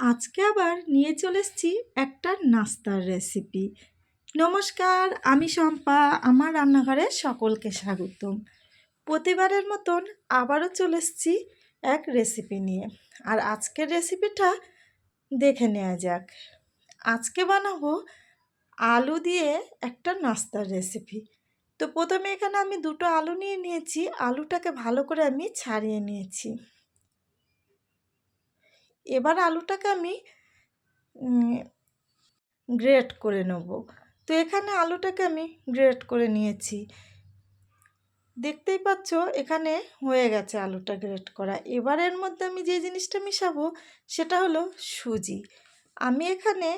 আজকে আবার নিয়ে চলে এসেছি একটা নাস্তার রেসিপি নমস্কার, আমি শম্পা, আমার রান্নাঘরে সকলকে স্বাগতম। প্রতিবারের মতন আবারও চলে এসেছি এক রেসিপি নিয়ে। আর আজকের রেসিপিটা দেখে নেওয়া যাক। আজকে বানাবো আলু দিয়ে একটা নাস্তার রেসিপি তো প্রথমে এখানে আমি দুটো আলু নিয়ে নিয়েছি। আলুটাকে ভালো করে আমি ছাড়িয়ে নিয়েছি। এবার আলুটাকে আমি গ্রেট করে নেব। তো এখানে আলুটাকে আমি গ্রেট করে নিয়েছি। দেখতেই পাচ্ছ, এখানে হয়ে গেছে আলুটা গ্রেট করা। এবার এর মধ্যে আমি যে জিনিসটা মিশাবো, সেটা হলো সুজি। আমি এখানে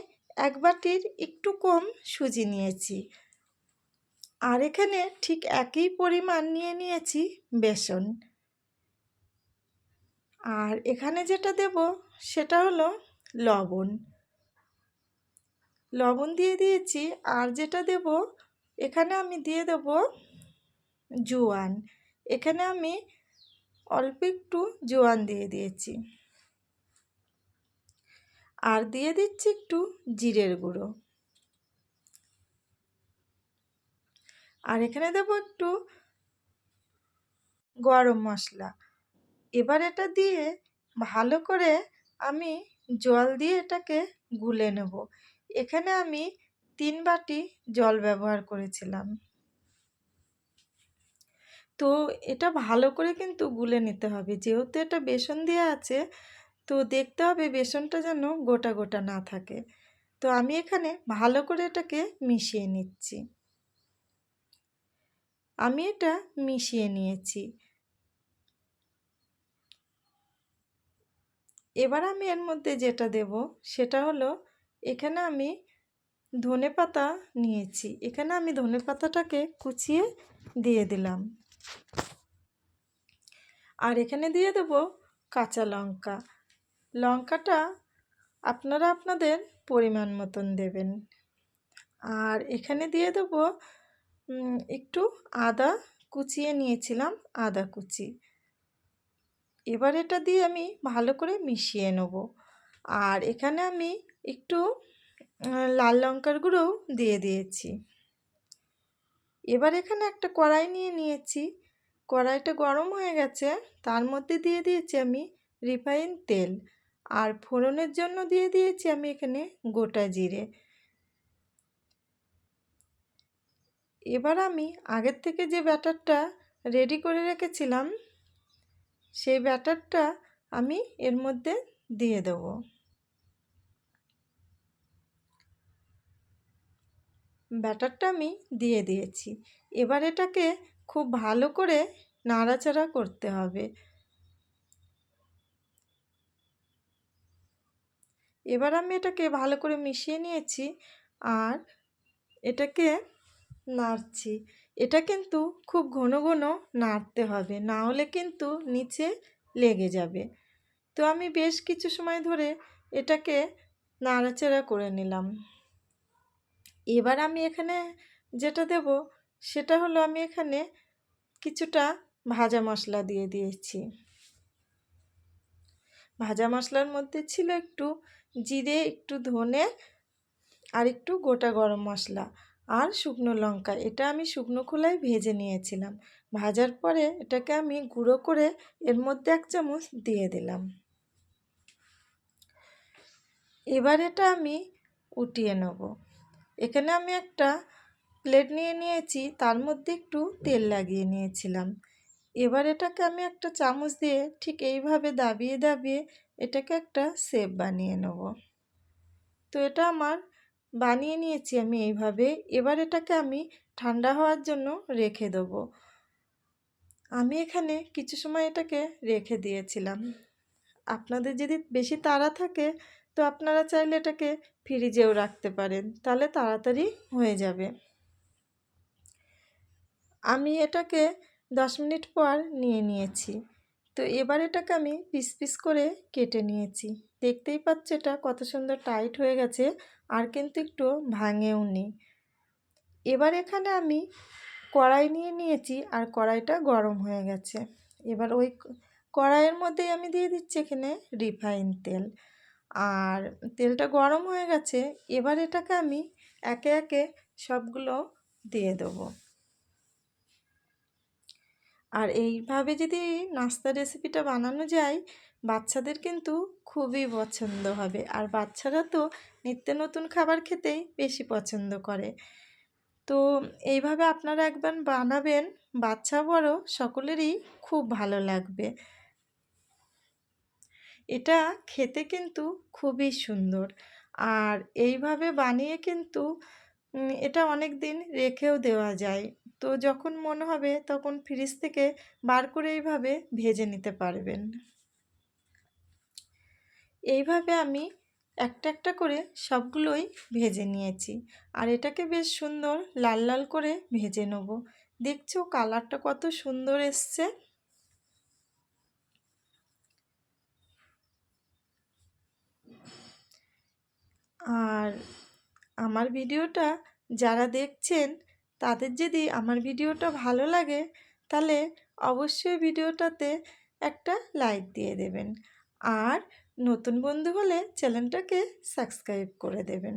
এক বাটির একটু কম সুজি নিয়েছি। আর এখানে ঠিক একই পরিমাণ নিয়ে নিয়েছি বেসন। আর এখানে যেটা দেব সেটা হলো লবণ। লবণ দিয়ে দিয়েছি, আর যেটা দেব, এখানে আমি দিয়ে দেব জোয়ান। এখানে আমি অল্প একটু জোয়ান দিয়ে দিয়েছি। আর দিয়ে দিচ্ছি একটু জিরের গুঁড়ো। আর এখানে দেব একটু গরম মশলা। এবার এটা দিয়ে ভালো করে আমি জল দিয়ে এটাকে গুলে নেব। এখানে আমি তিন বাটি জল ব্যবহার করেছিলাম। তো এটা ভালো করে কিন্তু গুলে নিতে হবে। যেহেতু এটা বেসন দেওয়া আছে, তো দেখতে হবে বেসনটা যেন গোটা গোটা না থাকে। তো আমি এখানে ভালো করে এটাকে মিশিয়ে নিচ্ছি। আমি এটা মিশিয়ে নিয়েছি। এবার আমি এর মধ্যে যেটা দেব সেটা হলো এখানে আমি ধনে পাতা নিয়েছি। এখানে আমি ধনে পাতাটাকে কুচিয়ে দিয়ে দিলাম। আর এখানে দিয়ে দেব কাঁচা লঙ্কা। লঙ্কাটা আপনারা আপনাদের পরিমাণ মতন দেবেন। আর এখানে দিয়ে দেব একটু আদা কুচিয়ে নিয়েছিলাম, আদা কুচি। এবার এটা দিয়ে আমি ভালো করে মিশিয়ে নেব। আর এখানে আমি একটু লাল লঙ্কার গুঁড়োও দিয়ে দিয়েছি। এবার এখানে একটা কড়াই নিয়ে নিয়েছি। কড়াইটা গরম হয়ে গেছে, তার মধ্যে দিয়ে দিয়েছি আমি রিফাইন তেল। আর ফোড়নের জন্য দিয়ে দিয়েছি আমি এখানে গোটা জিরে। এবার আমি আগের থেকে যে ব্যাটারটা রেডি করে রেখেছিলাম সেই ব্যাটারটা আমি এর মধ্যে দিয়ে দেব। ব্যাটারটা আমি দিয়ে দিয়েছি। এবার এটাকে খুব ভালো করে নাড়াচাড়া করতে হবে। এবার আমি এটাকে ভালো করে মিশিয়ে নিয়েছি আর এটাকে নাড়ছি। এটা কিন্তু খুব ঘন ঘন নাড়তে হবে, না হলে কিন্তু নিচে লেগে যাবে। তো আমি বেশ কিছু সময় ধরে এটাকে নাড়াচাড়া করে নিলাম। এবার আমি এখানে যেটা দেব, সেটা হলো আমি এখানে কিছুটা ভাজা মশলা দিয়ে দিয়েছি। ভাজা মশলার মধ্যে ছিল একটু জিরে, একটু ধনে আর একটু গোটা গরম মশলা। আর শুকনো লঙ্কা, এটা আমি শুকনো খোলায় ভেজে নিয়েছিলাম। ভাজার পরে এটাকে আমি গুঁড়ো করে এর মধ্যে এক চামচ দিয়ে দিলাম। এবার এটা আমি উঠিয়ে নেব। এখানে আমি একটা প্লেট নিয়ে নিয়েছি, তার মধ্যে একটু তেল লাগিয়ে নিয়েছিলাম। এবার এটাকে আমি একটা চামচ দিয়ে ঠিক এইভাবে দাবিয়ে দাবিয়ে এটাকে একটা সেপ বানিয়ে নেব। তো এটা আমার বানিয়ে নিয়েছি আমি এইভাবে। এবার এটাকে আমি ঠান্ডা হওয়ার জন্য রেখে দেবো। আমি এখানে কিছু সময় এটাকে রেখে দিয়েছিলাম। আপনাদের যদি বেশি তাড়া থাকে তো আপনারা চাইলে এটাকে ফ্রিজেও রাখতে পারেন তাহলে তাড়াতাড়ি হয়ে যাবে। আমি এটাকে দশ মিনিট পর নিয়ে নিয়েছি। তো এবার এটাকে আমি পিস পিস করে কেটে নিয়েছি। দেখতেই পাচ্ছ এটা কত সুন্দর টাইট হয়ে গেছে, আর কিন্তু একটু ভাঙেও নি এবার এখানে আমি কড়াই নিয়ে নিয়েছি, আর কড়াইটা গরম হয়ে গেছে। এবার ওই কড়াইয়ের মধ্যেই আমি দিয়ে দিচ্ছি এখানে রিফাইন তেল। আর তেলটা গরম হয়ে গেছে, এবার এটাকে আমি একে একে সবগুলো দিয়ে দেবো। আর এইভাবে যদি নাস্তা রেসিপিটা বানানো যায়, বাচ্চাদের কিন্তু খুবই পছন্দ হবে। আর বাচ্চারা তো নিত্য নতুন খাবার খেতেই বেশি পছন্দ করে। তো এইভাবে আপনারা একবার বানাবেন, বাচ্চা বড় সকলেরই খুব ভালো লাগবে। এটা খেতে কিন্তু খুবই সুন্দর। আর এইভাবে বানিয়ে কিন্তু এটা অনেক দিন রেখেও দেওয়া যায়। তো যখন মনে হবে তখন ফ্রিজ থেকে বার করে এইভাবে ভেজে নিতে পারবেন। এইভাবে আমি একটা একটা করে সবগুলোই ভেজে নিয়েছি। আর এটাকে বেশ সুন্দর লাল লাল করে ভেজে নেব। দেখছ কালারটা কত সুন্দর এসছে। আর আমার ভিডিওটা যারা দেখছেন, তাদের যদি আমার ভিডিওটা ভালো লাগে, তাহলে অবশ্যই ভিডিওটাতে একটা লাইক দিয়ে দেবেন। আর নতুন বন্ধু হলে চ্যানেলটাকে সাবস্ক্রাইব করে দেবেন।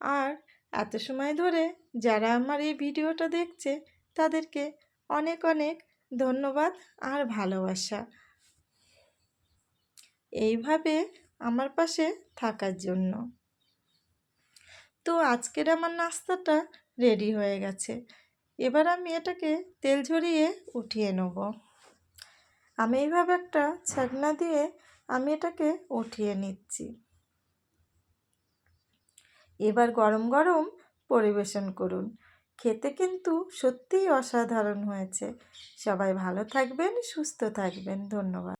আর এত সময় ধরে যারা আমার এই ভিডিওটা দেখছে, তাদেরকে অনেক অনেক ধন্যবাদ আর ভালোবাসা। এইভাবে আমার পাশে থাকার জন্য। তো আজকের আমার নাস্তাটা রেডি হয়ে গেছে। এবার আমি এটাকে তেল ঝরিয়ে উঠিয়ে নেব। আমি এইভাবে একটা ছাকনা দিয়ে আমি এটাকে উঠিয়ে নিচ্ছি। এবার গরম গরম পরিবেশন করুন। খেতে কিন্তু সত্যিই অসাধারণ হয়েছে। সবাই ভালো থাকবেন, সুস্থ থাকবেন। ধন্যবাদ।